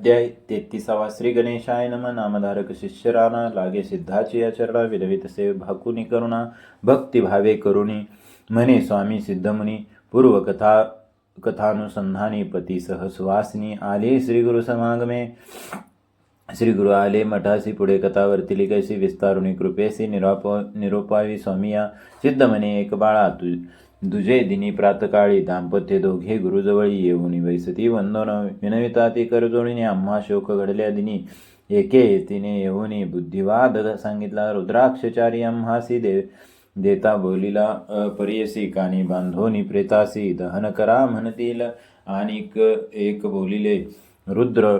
अध्याय तेहतीसावा श्री गणेशाय नम। नामधारक शिष्य राणा लागे सिद्धाची आचरणा विरवित से भाकुनी करुणा भक्तिभावे करुणी। म्हणे स्वामी सिद्धमुनी पूर्वकथा कथानुसंधानी पती सहस्वासिनी आले श्री गुरु समागमे। श्री गुरु आले मठासी पुढे कथावरती वर्तिली विस्तारुणी कृपेसी निरोप निरोपावी स्वामी या सिद्धमने एक बाळा तु दुजे दिनी प्रातकाळी दाम्पत्य दोघे गुरुजवळी येऊनी वैसती वंदन विनविता ती करजोडीने आम्हा शोक घडल्या दिनी एके तिने येऊनी बुद्धिवाद सांगितला. रुद्राक्षचारी आम्हासी देव देता बोलिला अपरियसी कानी बांधोनी प्रेतासी दहन करा म्हणतील आणिक एक बोलिले रुद्र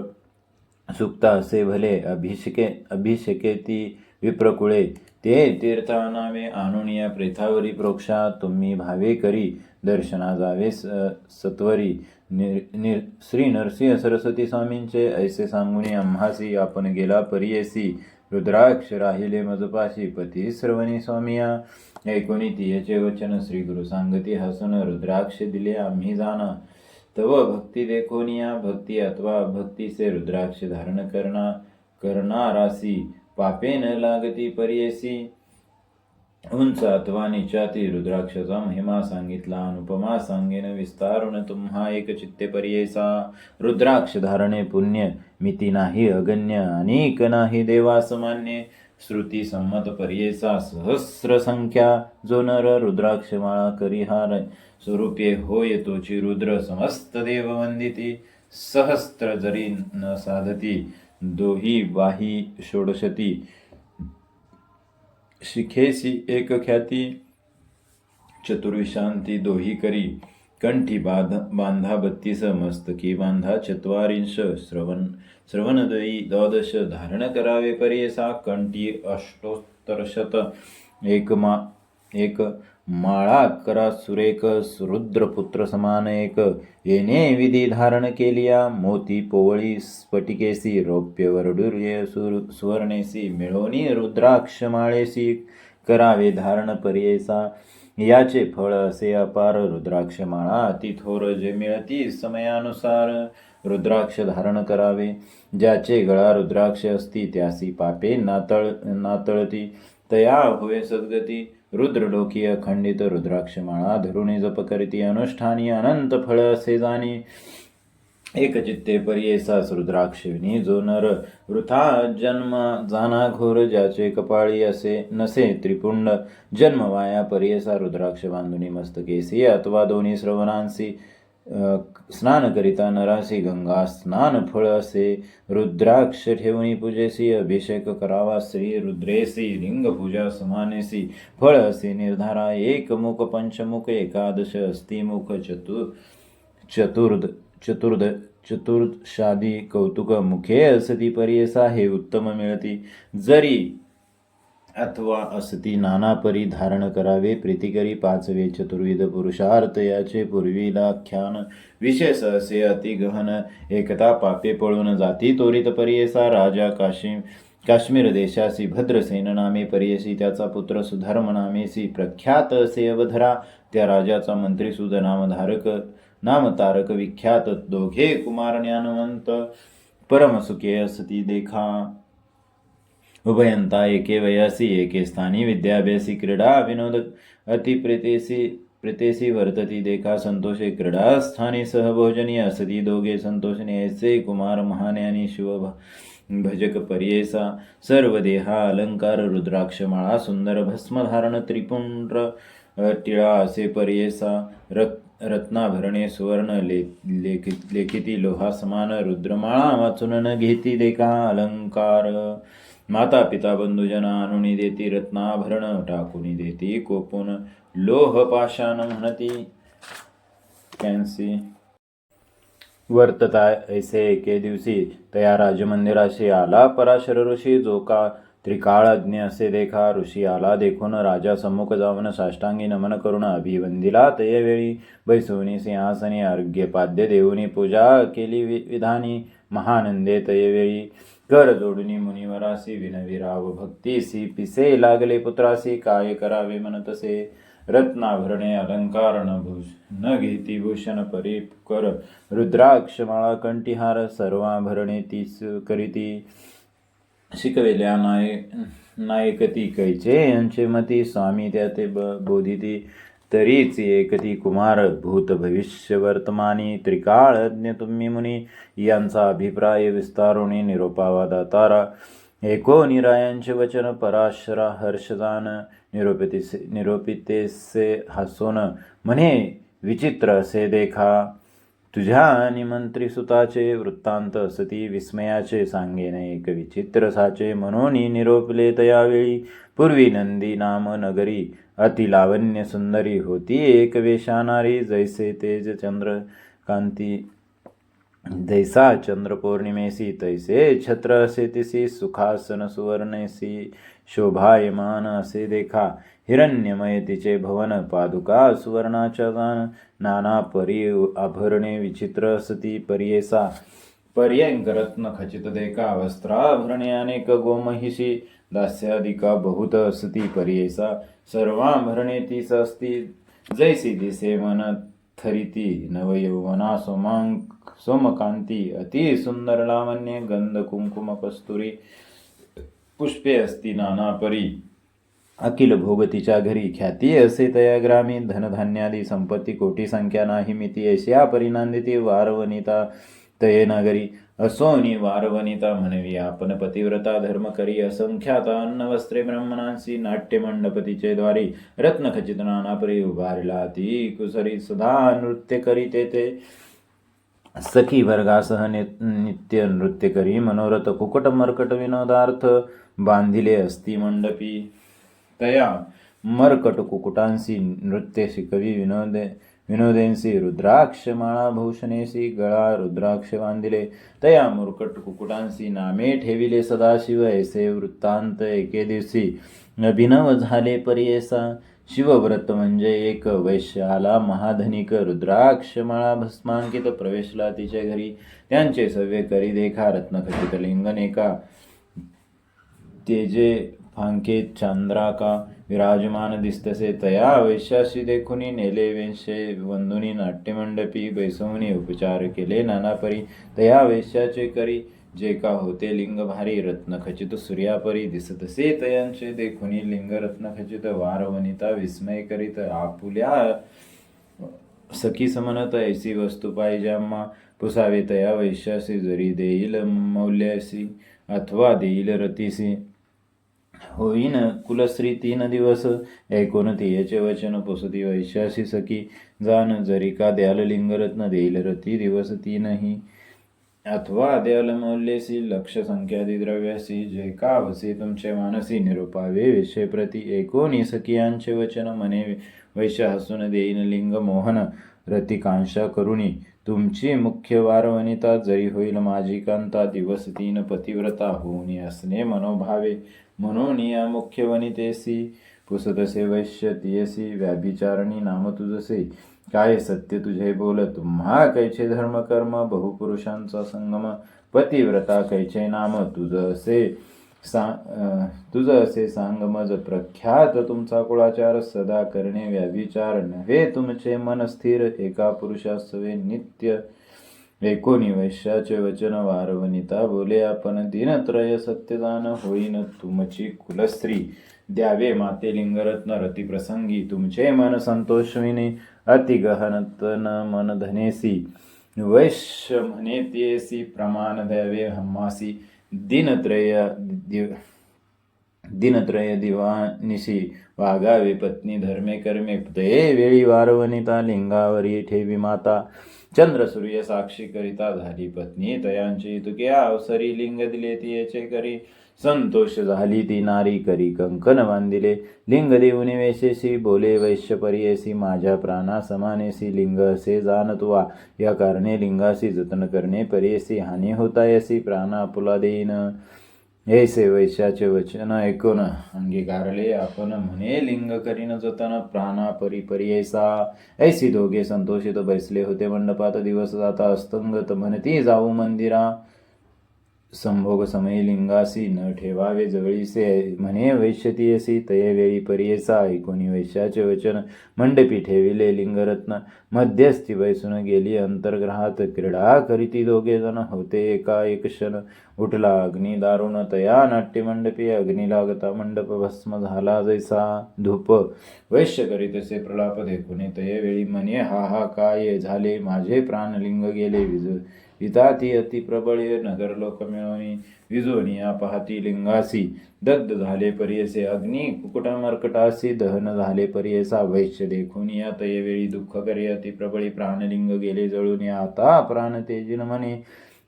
सुक्त असे भले अभिषेके अभिषेकेती विप्रकुळे ते तीर्थानावे आणून या प्रेथावरी प्रोक्षा तुम्ही भावे करी दर्शना जावे स- सत्वरी. निर निर श्री नरसिंह सरस्वती स्वामींचे ऐसे सांगुनी आम्हासी आपण गेला परियसी. रुद्राक्ष राहिले मजपाशी पती श्रवणी स्वामिया. ऐकोनी तियचे वचन श्री गुरु सांगती हसून रुद्राक्ष दिले आम्ही जाना. तव भक्ती देखोनिया भक्ती अथवा भक्ती से रुद्राक्ष धारण करना करणारासी पापे न लागती परियसी. उंच अथवा निचाती रुद्राक्षचा महिमा सांगितला अनुपमा सांगेन विस्तारुन तुम्हा एक चित्ते पर्येसा. रुद्राक्ष धारणे पुण्य मिती नाही अगण्य अनेक नाही देवासमान्य श्रुती संमत पर्येसा सहस्र संख्या. जो नर रुद्राक्ष माळा करिहार स्वरूपे होय तोची रुद्र समस्त देव वंदिती. सहस्त्र जरी न साधती दोही वाही षोडशती शिखेसी एक ख्याती चतुर्विशांती दोही करी. कंठी बाध बांधा बत्तीस मस्तकी बांधा चत्वारिंश श्रवण श्रवणदयी द्वादश धारण करावे पर्यसा कंठी अष्टोत्तरशत एक मा एक माळा करा सुरेख रुद्रपुत्र समान एक. येणे विधी धारण केलिया मोती पोवळी स्फटिकेसी रौप्य वरडुर्य सुर सुवर्णेसी मिळवणी रुद्राक्ष माळेसी. करावे धारण पर्येसा याचे फळ असे अपार. रुद्राक्ष माळा अति थोर जे मिळती समयानुसार. रुद्राक्ष धारण करावे ज्याचे गळा रुद्राक्ष असती त्यासी पापे नातळ नातळती. तया होय सद्गती. रुद्रलोकीय खंडित रुद्राक्ष माळा धरुणी जप करीती अनुष्ठानी अनंत फळ असे जाणी एक चित्ते पर्येसास रुद्राक्षिणी जो नर वृथा जन्म जाना घोर ज्याचे कपाळी असे नसे त्रिपुंड. जन्म वाया पर्येसा रुद्राक्ष बांधुनी मस्तकेसी अथवा दोन्ही श्रवणांसी. स्नान करिता नरासी गंगा स्नान फळ असे रुद्राक्ष ठेवणी पूजेसी अभिषेक करावा श्री रुद्रेसी लिंग पूजा समानेसी फळ असे निर्धारा एक मुख पंचमुख एकादश अस्तिमुख चतुर चतुर्द चतुर्द चतुर्शादी कौतुक मुखे असती पर्येसा हे उत्तम मिळती. जरी अथवा असती नाना परी धारण करावे प्रीतिकरी पाचवे चतुर्विध पुरुषार्थ याचे पूर्वीलाख्यान विशेष असे अति गहन एकता पापे पळून जाती त्वरित परियसा राजा काशी काश्मीर देशासी भद्रसेन नामे परियसी त्याचा पुत्र सुधर्म नामेसी प्रख्यात असे अवधरा त्या राजाचा मंत्री सुद नामधारक नामतारक विख्यात दोघे कुमार ज्ञानवंत परमसुखे असती देखा. उभयंता एके वयासी एके स्थानी विद्याभ्यासी क्रीडा विनोद अतिप्रेतेसी प्रेतेसी वर्तती देखा संतोषे क्रीडा स्थानी सहभोजनी असती दोघे संतोषने ऐसे कुमार महाज्ञानी शिव भजक पर्येसा सर्व देहा अलंकार रुद्राक्षमाळा सुंदर भस्मधारण त्रिपुंड्र टिळा असे पर्येसा रक रत्नाभरणे सुवर्ण ले लेखि लेखिती लोहा समान रुद्रमाळा वाचून न घेती देखा अलंकार माता पिता बंधुजना आणुनी देती रत्नाभरण टाकुनी देती कोपून लोह पाषाण म्हणती कॅन्सी वर्तता ऐसे एके दिवशी तया राजमंदिराशी आला पराशर ऋषी जो का त्रिकाळज्ञ असे देखा ऋषी आला देखून राजा सम्मुख जाऊन साष्टांगी नमन करून अभिवंदिला. तयवेळी बैसवनी सिंहासनी अर्घ्यपाद्य देऊनी पूजा केली वि- विधानी महानंदे. तयवेळी कर जोडुनी मुनिवरासी विनविराव भक्तीसी पिसे लागले पुत्रासी काय करावे म्हणतसे रत्नाभरणे अलंकार न भूष घेती भूषण परिकर रुद्राक्षमाळा कंठीहार सर्वाभरणे तीस करीती. शिकविल्या नाय नायकती कैचे यांचे मती स्वामी त्या ते ब बोधिती तरीच एकती कुमार भूत भविष्य वर्तमानी त्रिकाळज्ञ तुम्ही मुनी यांचा अभिप्राय विस्तारुणी निरोपावा दातारा एको निरायांचे वचन पराशरा हर्षदान निरोपितिसे निरोपितेसे हसून म्हणे विचित्र असे देखा तुझ्या निमंत्री सुताचे वृत्तांत सती विस्मयाचे सांगेने एक विचित्र साचे म्हणून निरोपले तयावेळी. पूर्वी नंदी नाम नगरी अति लावण्य सुंदरी होती एक वेशानारी जैसे तेज चंद्र कांती जैसा चंद्र पौर्णिमेसी तैसे छत्र असे तिसी सुखासन सुवर्णेसी शोभायमान असे देखा. हिरण्यमय तिचे भवन पादुका सुवर्णाच्या दान नाना परी आभरणे विचित्र असती पर्येसा पर्यंक रत्न खचित देका वस्त्राभरणे अनेक गोमहिषी दास्यादिका बहुत असती पर्येसा सर्वाभरणे तीस असती जैसी दिसे मन थरिती नवयौवना सोमांक सोमकांती अति सुंदर लावण्य गंध कुंकुम कस्तुरी पुष्पे असती नाना परी। अखिल भोगतीच्या घरी ख्याती असे तया ग्रामी धनधान्यादी संपत्ती कोटी संख्या नाही मिती ऐशिया परिनांदिती वारवनिता तये नगरी. असोनी वारवनिता म्हणवी आपण पतिव्रता धर्म करी असंख्याता अन्न वस्त्रे ब्राह्मणांसी नाट्य मंडपतीचे द्वारी रत्नखचित नानापरी उभारला ती कुसरी सदा नृत्य करी ते ते सखी वर्गासह नि- नित्य नृत्य करी मनोरथ कुकट मर्कट विनोदार्थ बांधिले असती मंडपी. तया मरकट कुकुटांसी कवी विनोदे विनोदेंसी रुद्राक्ष माळा गळा रुद्राक्ष बांधिले तया मुरकट कुकुटांसी नामे ठेविले सदाशिव ऐसे वृत्तांत एके दिवशी अभिनव झाले परियेसा। शिवव्रत म्हणजे एक वैश्य आला महाधनिक रुद्राक्ष माळा भस्मांकित प्रवेशला तिच्या घरी। त्यांचे सव्य करी देखा रत्नखचित लिंगनेका। तेजे फांके चंद्राका विराजमान दिसतसे तया वैश्याशी देखुनी नेले वेशे वंदुनी नाट्यमंडपी बैसवनी उपचार केले नानापरी तया वैश्याचे करी जे का होते लिंग भारी रत्नखचित सूर्यापरी दिसतसे तयांचे देखुनी लिंग रत्नखचित वारवनिता विस्मय करीत आपुल्या सखी समनत ऐसी वस्तू पाहिजामा पुसावे तया वैश्यासी जरी देईल मौल्यासी अथवा देईल रतीसी. होईन. कुलश्री तीन दिवस ऐकून तियेचे वचन पोसती वैशासी सखी. जाण जरी का द्याल लिंगरत्न देईल रती दिवस तीनही. अथवा द्याल मौल्यसी लक्ष संख्यादी द्रव्यासी. जे का वसी तुमचे मानसी निरूपावे. विषय प्रती एकोणी सखियांचे वचन मने वैश्य हसून देईन लिंग मोहन रतिकांक्षा करुणी. तुमची मुख्य वारवनिता जरी होईल माझी कांता दिवस तीन पतिव्रता होऊन असणे मनोभावे. म्हणून या मुख्य वनितेसी पुसतसे वैश्य तियसी व्याभिचारणी नाम तुझसे काय सत्य तुझे बोल तुम्हा कैचे धर्म कर्म बहुपुरुषांचा संगम पतिव्रता कैचे नाम तुझ सांग सा तुझं असे सांग मज प्रख्यात तुमचा कुळाचार सदा करणे व्याभिचार नव्हे. तुमचे मन स्थिर एका पुरुषासवे नित्य एकोणी वैश्याचे वचन वारवनिता बोले. आपण दिनत्रय सत्यदान होईन तुमची कुलस्त्री. द्यावे माते लिंगरत्न रतिप्रसंगी तुमचे मन संतोषविने अति गहनतन मन धनेसी. वैश्य म्हणे तेसी प्रमाण द्यावे हम्मासी. दिनत्रय दिव दिनत्रय दिवानिशी वागावे पत्नी धर्मे कर्मे ते वेळी वारवनिता लिंगावरी ठेवी माता. चंद्र सूर्य साक्षी करिता झाली पत्नी. तयांची तुके अवसरी लिंग दिले तियेचे करी. संतोष झाली ती नारी करी कंकण बांधिले लिंग देऊनी वेशेशी बोले वैश्य परियेसी माझ्या प्राणा समानेसी लिंग असे जाण तुवा या कारणे लिंगासी जतन करणे परियेसी हानी होता यसी प्राणा पुला देईन ऐसे वैश्याचे वचन ऐकून अंगीकारले आपण म्हणे लिंग करीन जतन प्राणा परी परियैसा। ऐसी दोघे संतोषित बैसले होते मंडपात दिवस जाता अस्तंगत म्हणती जाऊ मंदिरा। संभोग समयी लिंगासी न ठेवावे जवळीसे. म्हणे वैश्यतीयसी तये परियेसा ऐकोनी वैश्याचे वचन. मंडपी ठेविले लिंगरत्न. मध्यस्थी बैसून गेली अंतर्ग्रहात. क्रीडा करीती दोघे जण होते एका एक क्षण. उठला अग्नी दारुण तया नाट्यमंडपी अग्नी लागता मंडप भस्म झाला जैसा. धूप. वैश्य करीतसे प्रलाप देखुने तये वेळी म्हणे हा हा काय झाले? माझे प्राणलिंग गेले विज विताती अति प्रबळे नगर लोक मिळवणी विजोनिया पाहती लिंगासी। दग्ध झाले परियसे अग्नी कुकुट मर्कटासी दहन झाले परियसा वैश्य देखून या तयवेळी दुःख करी अति प्रबळी प्राणलिंग गेले जळून या आता प्राण तेजिन म्हणे।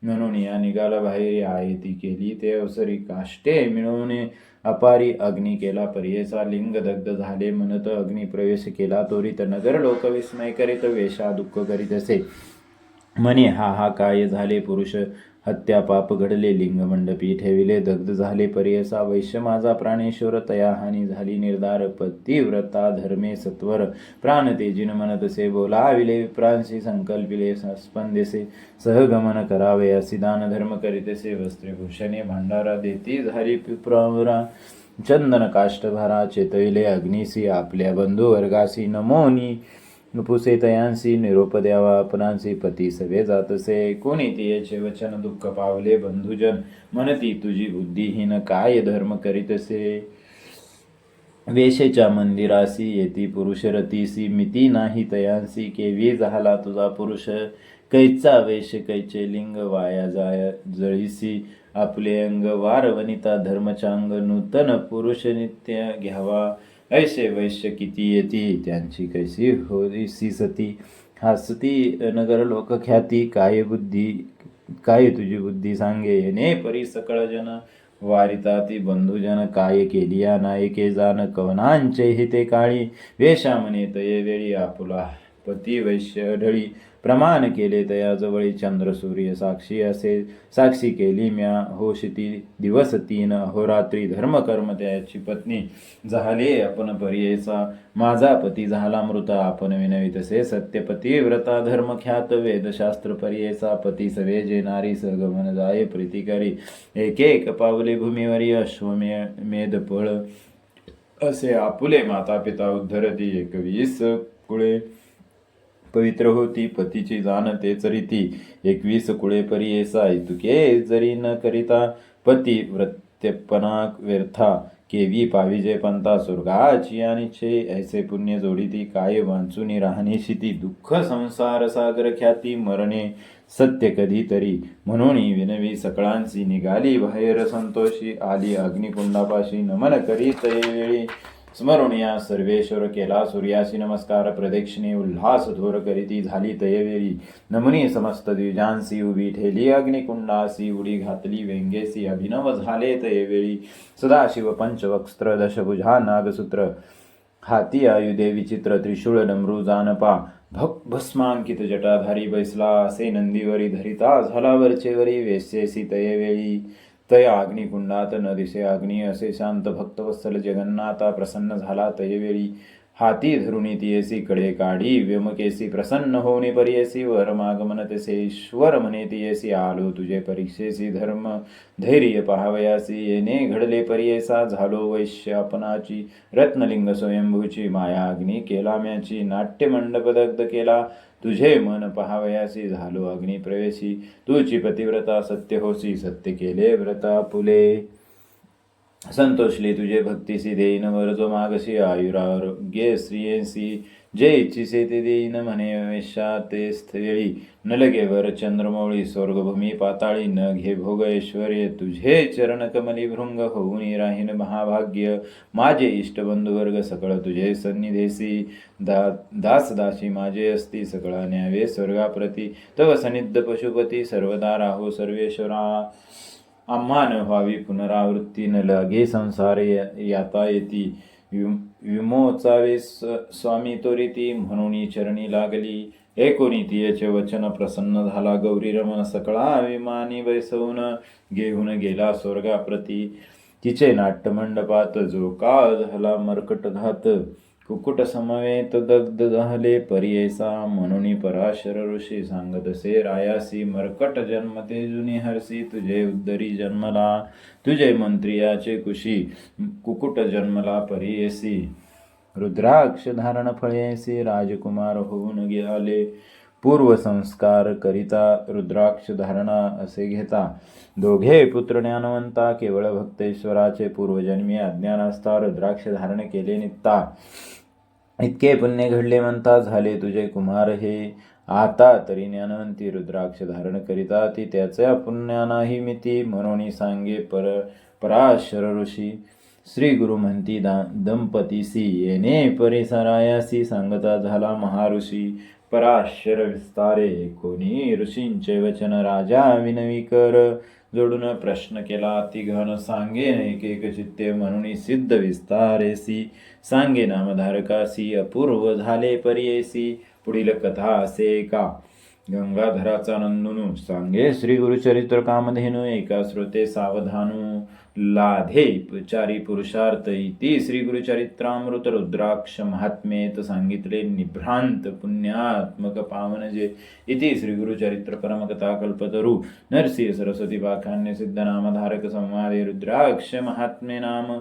म्हणून या निघाला बाहेर आहे ती केली ते अवसरी काष्टे मिळवणे अपारी अग्नी केला पर्येसा लिंग दग्ध झाले म्हणत अग्नी प्रवेश केला तोरीत नगर लोक विस्मय करीत वेशा दुःख करीत असे। म्हणे हा हा काय झाले? पुरुष हत्या पाप घडले लिंगमंडपी ठेविले दग्ध झाले परियसा वैश्य माझा प्राणेश्वर तया हानी झाली निर्धार पतिव्रता धर्मे सत्वर प्राण तेजिन म्हणतसे बोलाविले प्राणशी संकल्पिले स्पंदेसे सहगमन करावे असी दान धर्म करीतसे वस्त्रेभूषणे भांडारा देती झाली पिप्रवरा चंदन काष्टभरा चेतविले अग्निसी आपल्या बंधू वर्गासी नमोनी नुपुसे तयांसी निरोप द्यावा आपणांसी पती सवे जातसे कोणी तियेचे वचन दुःख पावले बंधुजन म्हणती तुझी बुद्धिहीन काय धर्म करीतसे वेशेच्या मंदिरासी येती पुरुष रतीसी मिती नाही तयांसी केवी झाला तुझा पुरुष कैचा वेश कैचे लिंग वाया जाय जळीसी आपले अंग वार वनिता धर्मचांग नूतन पुरुष नित्य घ्यावा ऐसे वैश्य किती येती त्यांची कैसी होईसी सती? हसती नगर लोक ख्याती काय बुद्धी काय तुझी बुद्धी सांगे? येणे परी सकळ जन वारिता ती बंधुजन काय केलिया नायके जाण कवनांचे हिते काळी वेशा म्हणे तये वेळी आपुला पती वैश्य ढळी प्रमाण केले तयाजवळी चंद्र सूर्य साक्षी असे साक्षी केली म्या. होशिती दिवस तीन अहोरात्री धर्म कर्म त्याची पत्नी झाले. आपण परियेचा माझा पती झाला मृत. आपण विनवी तसे सत्यपती व्रता धर्म ख्यात वेदशास्त्र परियेचा पती सवे जे नारी सगमन जाय प्रीतिकारी एक एक पावले भूमीवरी अश्वमे मेद पळ. असे आपुले माता पिता उद्धरती एकवीस कुळे. पवित्र होती पतीची जाणते चरिती. एकवीस कुळे परियेसा तुके जरी न करिता पती व्रत्यपणा व्यर्था. केवी पाविजे पंता स्वर्गाची आणि छे ऐसे पुण्य जोडीती काय वांचुनी राहणे शिती दुःख संसार सागर ख्याती मरणे सत्य कधीतरी म्हणून विनवी सकळांची निघाली बाहेर संतोषी आली अग्निकुंडापाशी नमन करीत वेळी. स्मरुणिया सर्वेश्वर केला सूर्यासी नमस्कार प्रदक्षिणे उल्हास थोर करीती झाली तयवेरी. नमुनी समस्त द्विजांसी उभी ठेली अग्निकुंडासी उडी घातली व्यंगेसी अभिनव झाले तयवेळी. सदाशिव पंचवक्स्त्र दशभुजा नागसूत्र हाती आयुधे विचित्र त्रिशूळ डमरू जानपा भक् भस्मांकित जटाधारी बैसला असे नंदीवरी धरिता झाला वरचेवरी वेश्येसी तयवेळी. तया अग्निकुंडात न दिसे अग्नी असे शांत भक्तवत्सल जगन्नाथा प्रसन्न झाला. तयवेळी हाती धरुणी तियसी कडे काढी व्यमकेसी प्रसन्न होणे परियसी वर मागमन तसे ईश्वर म्हणे तियसी आलो तुझे परीक्षेसी धर्म धैर्य पहावयासी येणे घडले परियसा झालो वैश्य आपणाची रत्नलिंग स्वयंभूची माया अग्नी केला म्याची नाट्यमंडप दग्ध केला तुझे मन पहावयासी झालो अग्निप्रवेशी तुझी पतिव्रता सत्य होसी सत्य केले व्रता पुले संतोषली तुझे भक्तीसी देईन वरजो मागसी आयुरारोग्य स्त्रियेसी जे इच्छिसे ते देईन म्हणे वेशा ते स्थळी न लगे वर चंद्रमौळी स्वर्गभूमी पाताळी न घे भोग ऐश्वर्य तुझे चरण कमली भृंग होऊन राहीन महाभाग्य माझे इष्टबंधू वर्ग सकळ तुझे सन्निधेसी दा दास दासी माझे असती सकळा न्यावे स्वर्गाप्रती तव सनिद्ध पशुपती सर्वदा राहो सर्वेश्वरा आम्हा न व्हावी पुनरावृत्ती न लगे संसार याता येती विम- विमोचावे स्वामी तोरिती म्हणून चरणी लागली एकोणी तियेचे वचन प्रसन्न झाला गौरी रमण सकळा अभिमानी बैसवून घेऊन गेला स्वर्गाप्रती तिचे नाट्यमंडपात जो का झाला मरकट घात कुकुट समवेत दग्ध दहले परियेसा म्हणून पराशर ऋषी सांगत असे रायासी मरकट जन्म ते जुनी हरसी तुझे उद्धरी जन्मला तुझे मंत्रियाचे कुशी कुकुट जन्मला परियेसी रुद्राक्ष धारण फळेसी राजकुमार होऊन गेले पूर्व संस्कार करिता रुद्राक्ष धारणा असे घेता। दोघे पुत्र ज्ञानवंता केवळ भक्तेश्वराचे पूर्वजन्मी अज्ञान असता रुद्राक्ष धारण केले निघता इतके पुण्य घडले म्हणता झाले तुझे कुमार हे. आता तरी ज्ञानवंती रुद्राक्ष धारण करिता ती त्याच्या पुण्यानाही मिती म्हणून सांगे पर पराशर ऋषी. श्री गुरु म्हणती दा दंपतीसी येणे परिसरायासी सांगता झाला महाऋषी. पराशर विस्तारे कोणी ऋषींचे वचन राजा विनवी कर जोडून प्रश्न केला. ती घन सांगे एक एक चित्ते म्हणून सिद्ध विस्तारेसी. सांगे नामधारकासी अपूर्व झाले पर्येसी. पुढील कथा असे का? गंगाधराचा नंदुनु सांगे श्री गुरुचरित्र कामधेनु एका श्रोते सावधानु लाधे चारी पुरुषार्थ इति श्री गुरुचरित्रामृत रुद्राक्ष महात्मेत सांगितले निभ्रांत पुण्यात्मक पावन जे इति श्री गुरुचरित्र परमकथा कल्पतरु नरसिंह सरस्वती वाखान्य सिद्ध नामधारक संवादे रुद्राक्ष महात्मे नाम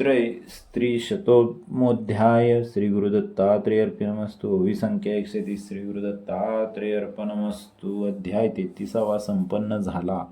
त्रय स्त्री शतोमोध्याय श्री गुरुदत्तात्रेय अर्पणमस्तु ओवी एकशे तीस श्री गुरुदत्तात्रेय अर्पणमस्तु अध्याय तेहतीसावा संपन्न झाला।